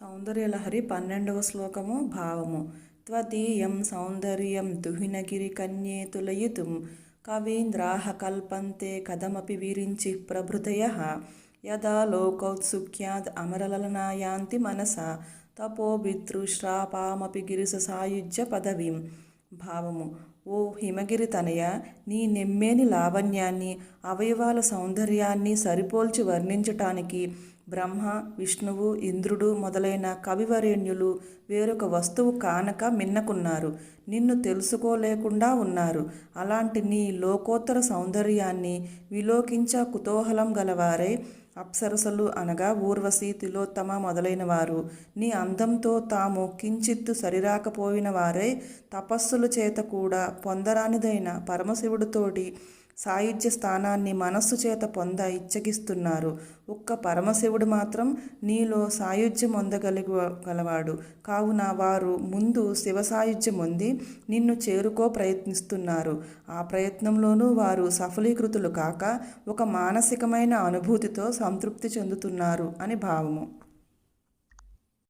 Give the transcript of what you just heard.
సౌందర్యలహరి పన్నెండవ శ్లోకము భావము. త్వదీయం సౌందర్యం దుహినగిరి కన్యే తులయితుం. కవీంద్రాహ కల్పంతే కథమపి వీరించి ప్రభృతయ. యదా లోకౌత్సుక్యాద్ అమరలలనాయాంతి మనసా. తపోభితృశ్రాపామపి గిరిససాయుజ్య పదవీం. భావము. ఓ హిమగిరి తనయ నీ నెమ్మేని లావణ్యాన్ని అవయవాల సౌందర్యాన్ని సరిపోల్చి వర్ణించటానికి బ్రహ్మ విష్ణువు ఇంద్రుడు మొదలైన కవివరేణ్యులు వేరొక వస్తువు కానక మిన్నకున్నారు. నిన్ను తెలుసుకోలేకుండా ఉన్నారు. అలాంటి నీ లోకోత్తర సౌందర్యాన్ని విలోకించ కుతూహలం గలవారై అప్సరసలు అనగా ఊర్వశి తిలోత్తమ మొదలైన వారు నీ అందంతో తాము కించిత్తు సరిరాకపోయిన వారై తపస్సుల చేత కూడా పొందరానిదైన పరమశివుడితోటి సాయుధ్య స్థానాన్ని మనస్సు చేత పొంద ఇచ్చగిస్తున్నారు. ఒక్క పరమశివుడు మాత్రం నీలో సాయుధ్యం అందగలిగలవాడు కావున వారు ముందు శివ సాయుధ్యం పొంది నిన్ను చేరుకో ప్రయత్నిస్తున్నారు. ఆ ప్రయత్నంలోనూ వారు సఫలీకృతులు కాక ఒక మానసికమైన అనుభూతితో సంతృప్తి చెందుతున్నారు అని భావము.